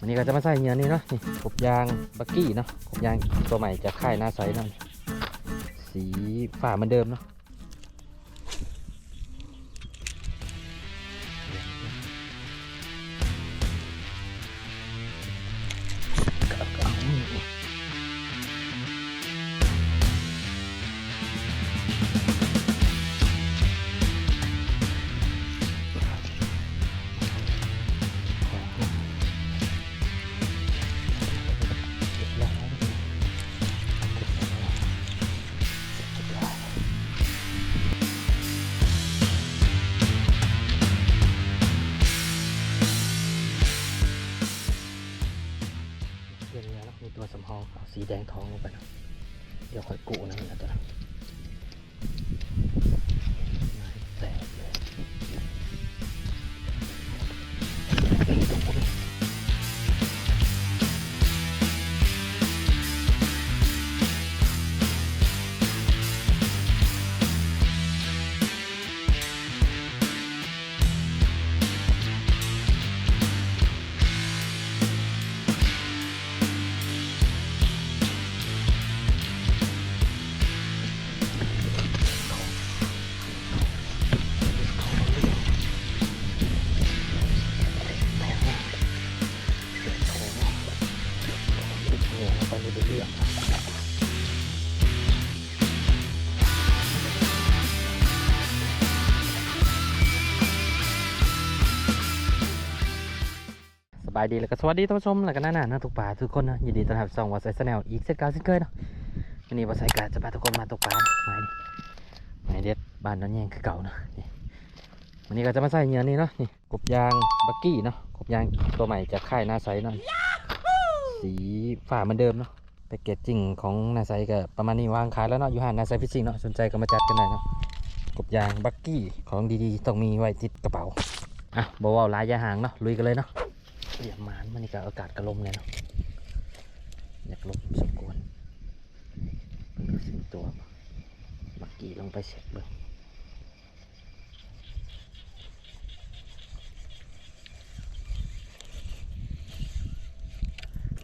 วันนี้ก็จะมาใส่เงี้ยนี่เนาะนี่ขบยางบักกี้เนาะขบยางตัวใหม่จากค่ายนาไซนั่นสีฝ่าเหมือนเดิมเนาะ เดียวนี้วมีตัวสำรองเอาสีแดงทองลงไปนะเดี๋ยวค่อยกูนะมันนะตัวนั้น เนี่ยไปเรื่อยสบายดีแล้วก็สวัสดีท่านผู้ชมแล้วก็น่าหนาทุกป่าทุกคนนะยินดีต้อนรับส่องวาไซส์แนลอีกเช่นเก่าเช่นเคยเนาะวันนี้วาไซกาจะพาทุกคนมาตกปลานาะหมายนี่หมายเด็ดบ้านนั้นแยงคือเก่าเนาะนี่วันนี้ก็จะมาใส่เหยื่อนี่เนาะนี่กบยางบักกี้เนาะกบยางตัวใหม่จากค่ายหน้าไซส์เนาะ สีฝ่าเหมือนเดิมเนาะแพคเกจจิ้งของนาไซก็ประมาณนี้วางขายแล้วเนาะอยู่ห้างนาไซฟิชชิ่งเนาะสนใจก็มาจัดกันหน่อยเนาะกบยางบักกี้ของดีๆ ต้องมีไว้ติดกระเป๋าอะบอกว่าลายยาหางเนาะลุยกันเลยเนาะเหยียบมานมันนี่ก็อากาศกระลมเลยเนาะอยากลมสมควรมันก็สิงตัวบักกี้ลงไปเช็คเบิ่ง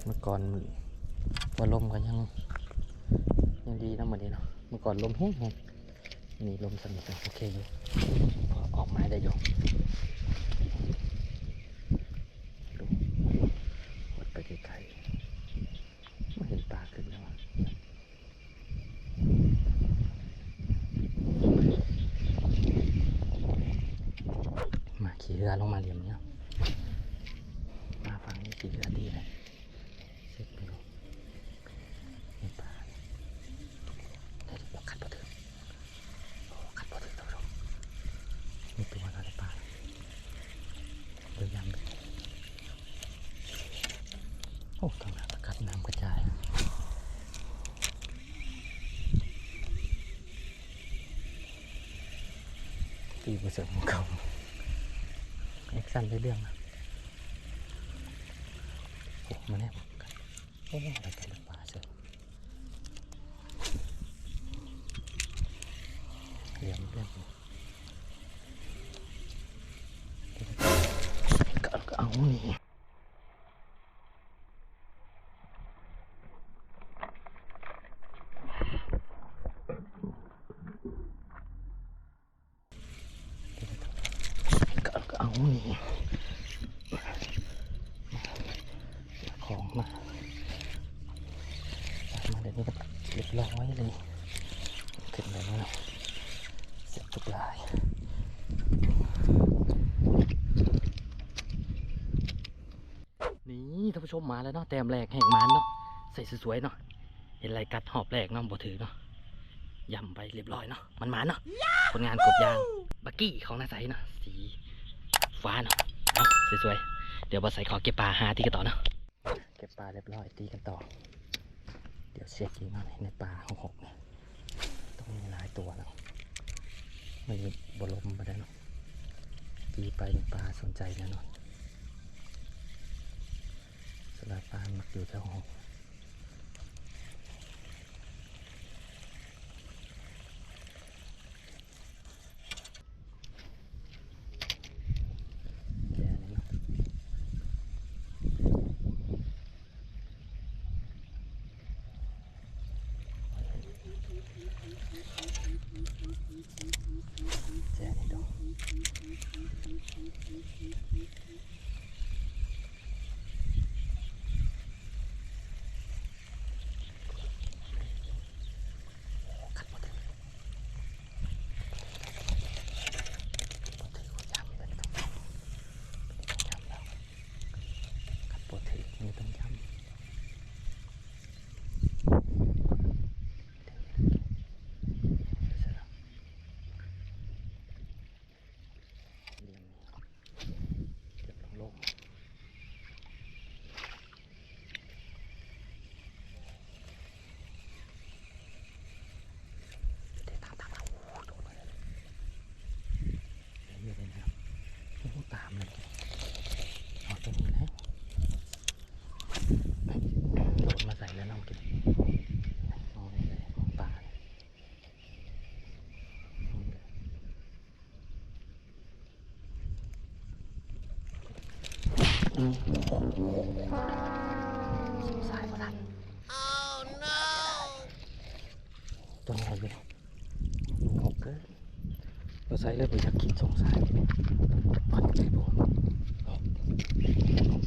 เมื่อ ก่อนว่าลมก็ยังยังดีนะเหมือนนี้เนาะเมื่อก่อนลมแห้งๆนี่ลมสนิทโอเคอยู่พอออกม้ได้อยู่วัดไปไกลๆไม่เห็นปลาขึ้นแล้วอะมาขี่เรือลงมาเหลี่ยมเนี่ยมาฝั่งนี้ขี่เรือดีเลยเช็คไปดูมีปลาได้ดิบอกขัดปลาถึงโอ้ขัดปลาถึงท่านผู้ชมมีตัวอะไรปลาเรือยำไป โอ้ทางน้ำตะกัดน้ำกระจาย ตีประเสริฐของเขาแอคชั่นได้เรื่องนะโอ้มาแน่ผมกันโอ้อะไรกันปลาเสือเรียมเรื่องก็เอานี่ ก็ก็เอานี่ ของมามาเดี๋ยวนี้ก็เรียบร้อยเลยขึ้นไปแล้วนะเสร็จทุกลายนี่ท่านผู้ชมมาแล้วเนาะแต้มแรกแห่งมันเนาะใส่สวยๆเนาะเห็นไรกัดหอบแรกเนาะบ่ถือเนาะยำไปเรียบร้อยเนาะมันมาเนาะผลงานกบยางบักกี้ของนาใสเนาะสี ฟ้าเนาะเอาสวยๆ เดี๋ยวบอใส่ขอเก็บปลาหาที่กันต่อเนาะ เก็บปลาเรียบร้อยตีกันต่อ เดี๋ยวเช็คอีกหน่อยในปลาหกหกเนี่ยต้องมีหลายตัวเนาะไม่บลมไปได้เนาะตีไปปลาสนใจแน่นอนสลัดปลาหมักอยู่แถวหกแค่นี้เนาะ สายประทันตัวใหญ่อยู่เลยอยู่หกเกินเราใส่เลยไปอยากกินสงสายพันไปบ่จัด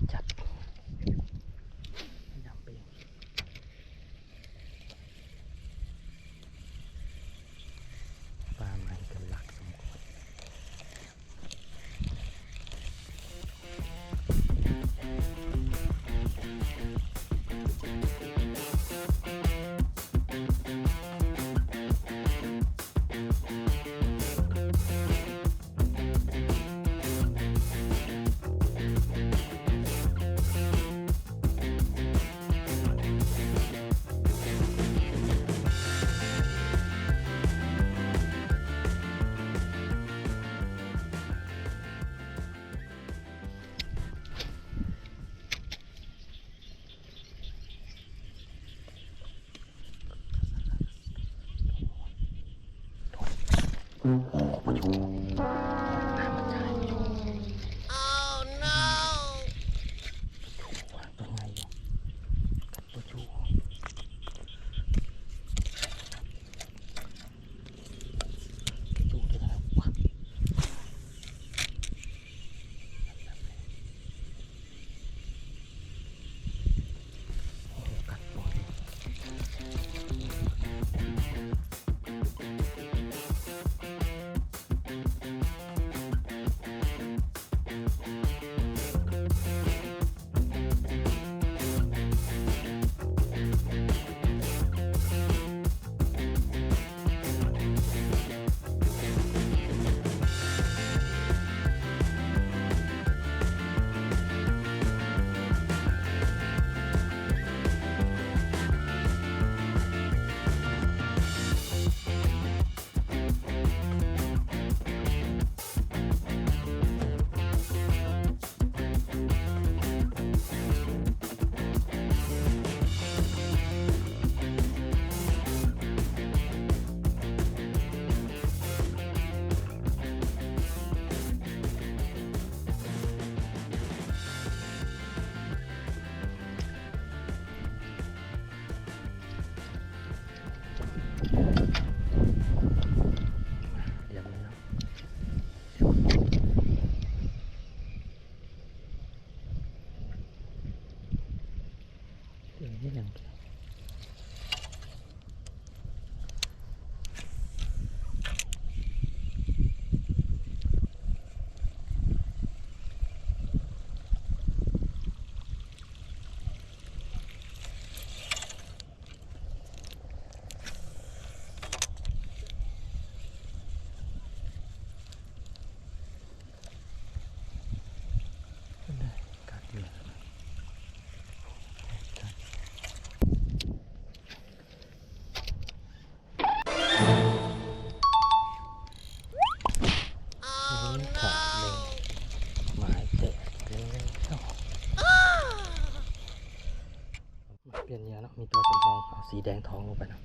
งเอาสีแดงทองลงไปนะ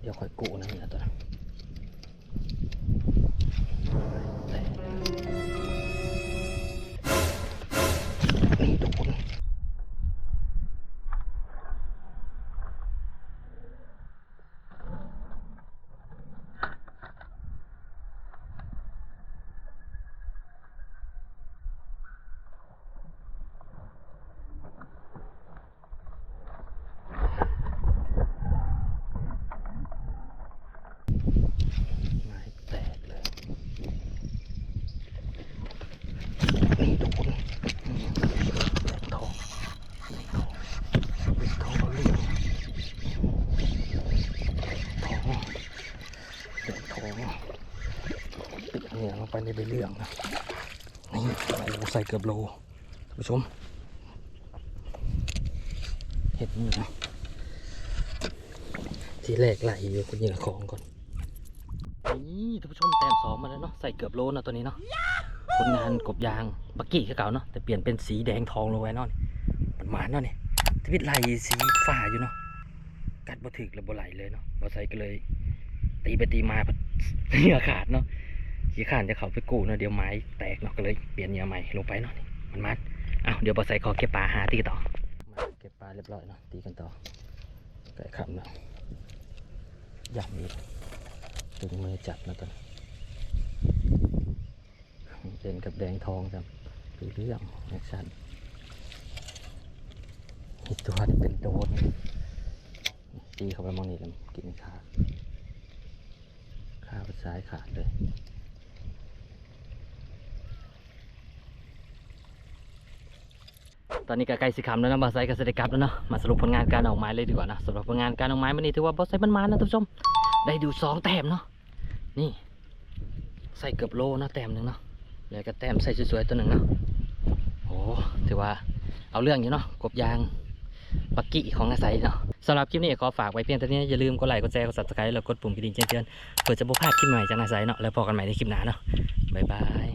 เดี๋ยวคอยกู้นะเนี่ยตัวนั้แตกนี่ทุกคน ไม้แตกเลย นี่ทุกคนแตกทองแตกทองแตกทองเอาเรื่องทองแตกทองปิด เหนียงลงไปในใบเรื่องนะนี่เราใส่เกือบโลท่านผู้ชม เห็นนี่นะทีแรกไหลอยู่คุณยิงของก่อนนี่ท่านผู้ชมแต้มสองมาแล้วเนาะใส่เกือบโลนะตัวนี้เนาะผลงานกบยางปักกี้คือเก่าเนาะแต่เปลี่ยนเป็นสีแดงทองลงไว้เนาะนี่มันหมานเนาะนี่ทวิตไหลสีฟ้าอยู่เนาะกัดบ่ถึกแล้วบ่ไหลเลยเนาะบ่ใส่ก็เลย ตีไปตีมาเหงื่อขาดเนาะ ขี้ขานจะเขาไปกู้เนาะเดี๋ยวไม้แตกเนาะก็เลยเปลี่ยนเหงื่อใหม่ลงไปเนาะมันมันอ้าวเดี๋ยวบอใส่ขอเก็บปลาหาตีต่อมาเก็บปลาเรียบร้อยเนาะตีกันต่อไก่ขำเนาะยำอีกถึงมือจับนะตอนเด่นกับแดงทองครับดูเรื่องแอคชั่นอีกตัวนี่เป็นโดนตีเข้าไปมองนี่แล้วกินขาขาไปซ้ายขาดเลย ตอนนี้ก็ใกล้สิคำแล้วนะบอสไซก็จะได้กลับแล้วเนาะมาสรุปผลงานการออกไม้เลยดีกว่านะสำหรับผลงานการออกไม้วันนี้ถือว่าบอสไซมันมานะท่านผู้ชมได้ดูสองแต้มเนาะนี่ ใส่เกือบโลนะแต้มหนึ่งเนาะแล้วก็แต้มใส่สวยๆตัวหนึ่งเนาะโอ้ถือว่าเอาเรื่องอยู่เนาะกบยางปักกี้ของนาไซเนาะสำหรับคลิปนี้ขอฝากไว้เพียงเท่านี้อย่าลืมกดไลค์กดแชร์กด subscribe แล้วกดปุ่มกระดิ่งแจ้งเตือนเพื่อจะบ่พลาดคลิปใหม่จากนาไซเนาะแล้วพบกันใหม่ในคลิปหน้าเนาะบ๊ายบาย